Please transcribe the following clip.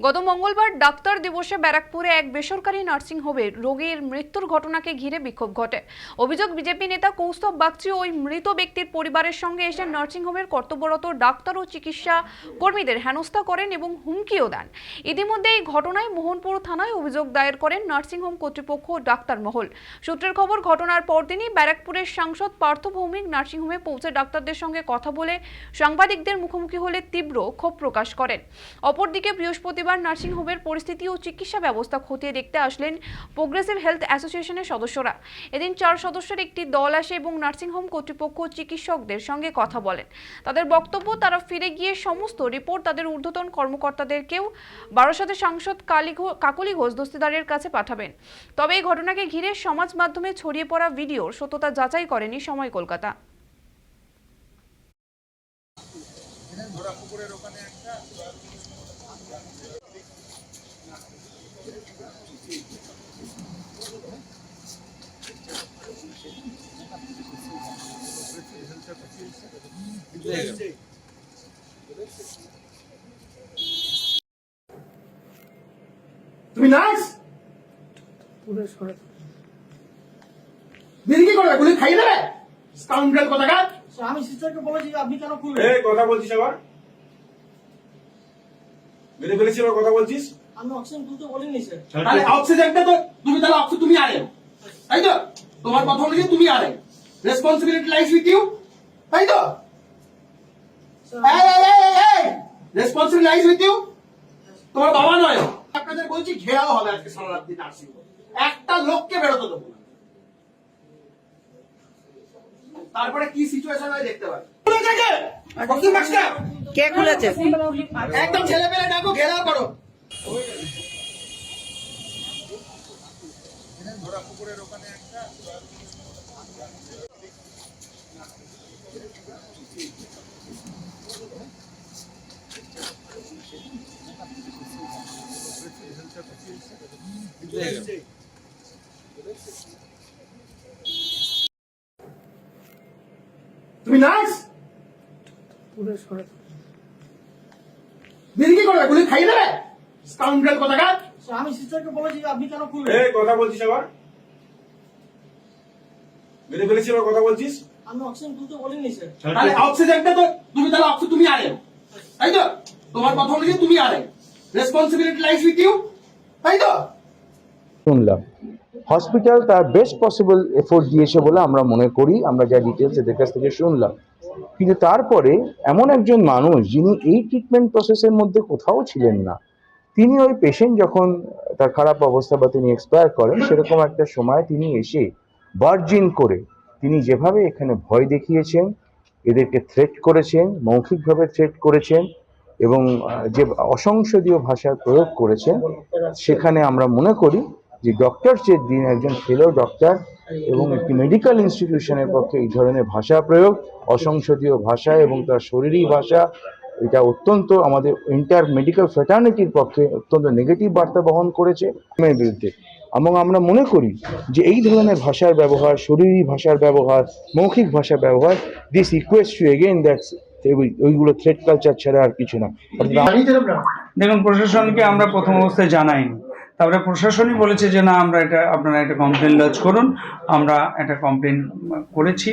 গত মঙ্গলবার ডাক্তার দিবসে ব্যারাকপুরে এক বেসরকারি নার্সিংহোমে রোগীর মৃত্যুর ঘটনাকে ঘিরে বিক্ষোভ ঘটে। অভিযোগ, বিজেপি নেতা কৌস্তব বাগচি ওই মৃত ব্যক্তির পরিবারের সঙ্গে এসে নার্সিংহোমের কর্তব্যরত ডাক্তার ও চিকিৎসা কর্মীদের হেনস্থা করেন এবং হুমকিও দেন। ইতিমধ্যে এই ঘটনায় মোহনপুর থানায় অভিযোগ দায়ের করেন নার্সিংহোম কর্তৃপক্ষ ডাক্তার মহল। সূত্রের খবর, ঘটনার পরদিনই ব্যারাকপুরের সাংসদ পার্থ ভৌমিক নার্সিংহোমে পৌঁছে ডাক্তারদের সঙ্গে কথা বলে সাংবাদিকদের মুখোমুখি হলে তীব্র ক্ষোভ প্রকাশ করেন। অপরদিকে বৃহস্পতিবার নার্সিংহোমের পরিস্থিতি ও চিকিৎসা ব্যবস্থা খতিয়ে দেখতে আসলেন প্রোগ্রেসিভ হেলথ অ্যাসোসিয়েশনের সদস্যরা। এদিন চার সদস্যের একটি দল আসে এবং নার্সিংহোম কর্তৃপক্ষ চিকিৎসকদের সঙ্গে কথা বলেন। তাদের বক্তব্য, তারা ফিরে গিয়ে সমস্ত রিপোর্ট তাদের ঊর্ধ্বতন কর্মকর্তাদেরকেও বারাসাতের সাংসদ কালী কাকলি ঘোষ দস্তিদারের কাছে পাঠাবেন। তবে এই ঘটনাকে ঘিরে সমাজ মাধ্যমে ছড়িয়ে পড়া ভিডিওর সত্যতা যাচাই করেনি সময় কলকাতা। তুমি নার্স? দিদি কি করবে? গুলি খাইয়ে দেবে? স্কাউন্ডাল কোথাকার? আমি সিস্টারকে বলেছি আপনি কেন খুলবেন? এই কথা বলছিস আবার? মেরে ফেলেছি আবার কথা বলছিস? আমি অক্সিজেন তুলতে বলিনি স্যার। তাহলে অক্সিজেনটা তো তুমি তাহলে অক্সিজেন তুমি আনে তাই তো? তোমার কথা অনুযায়ী তুমি আনে রেসপন্সিবিলিটি লাইস উইথ ইউ তাই তো? রেসপন্সিবিলিটি লাইস উইথ ইউ তোমার বাবা নয় আপনাদের বলছি ঘেরাও হবে আজকে সারা রাত্রি নার্সিং একটা লোককে বেরোতে দেবো তারপরে কি সিচুয়েশন হয় দেখতে পাবে। কে খুলেছে? একদম ছেলে পেলে ডাকো ঘেরাও করো। তুমি নার্স? দিদি করবে? গুলি খাইয়ে দেবে? স্কাউন্ডাল কোথাকার? আমি সিস্টারকে বলেছি আপনি কেন খুলবেন? এই কথা বলছিস আবার? মেরে ফেলেছি আবার কথা বলছিস? আমি অক্সিজেন তুলতে বলিনি স্যার। তাহলে অক্সিজেনটা তো তুমি তাহলে অক্সিজেন তুমি আনে তাই তো? তোমার কথা অনুযায়ী তুমি আনে রেসপন্সিবিলিটি লাইস উইথ ইউ তাই তো? শুনলাম। হসপিটাল তার বেস্ট পসিবল এফোর্ট দিয়েছে বলে আমরা মনে করি, আমরা যা ডিটেলস এদের কাছ থেকে শুনলাম। কিন্তু তারপরে এমন একজন মানুষ যিনি এই ট্রিটমেন্ট প্রসেসের মধ্যে কোথাও ছিলেন না, তিনি ওই পেশেন্ট যখন তার খারাপ অবস্থা বা তিনি এক্সপায়ার করেন, সেরকম একটা সময় তিনি এসে বার্জিন করে তিনি যেভাবে এখানে ভয় দেখিয়েছেন, এদেরকে থ্রেট করেছেন, মৌখিকভাবে থ্রেট করেছেন এবং যে অসংসদীয় ভাষার প্রয়োগ করেছেন, সেখানে আমরা মনে করি যে ডক্টর যে দিন একজন ফেলো ডক্টর এবং একটি মেডিকেল ইনস্টিটিউশনের পক্ষে এই ধরনের ভাষা প্রয়োগ, অসংসদীয় ভাষা এবং তার শরীরী ভাষা, এটা অত্যন্ত আমাদের ইন্টার মেডিকেল ফ্রেটার্নিটির পক্ষে অত্যন্ত নেগেটিভ বার্তা বহন করেছে। বিরুদ্ধে। এবং আমরা মনে করি যে এই ধরনের ভাষার ব্যবহার, শরীরী ভাষার ব্যবহার, মৌখিক ভাষার ব্যবহার দিস ইকুয়েস্ট টু এগেইন দ্যাট ওইগুলো থ্রেড কালচার ছাড়া আর কিছু না। দেখুন, প্রশাসনকে আমরা প্রথম অবস্থায় জানাইনি। তারপরে প্রশাসনই বলেছে যে, না, আমরা এটা, আপনারা একটা কমপ্লেন লজ করুন। আমরা একটা কমপ্লেন করেছি।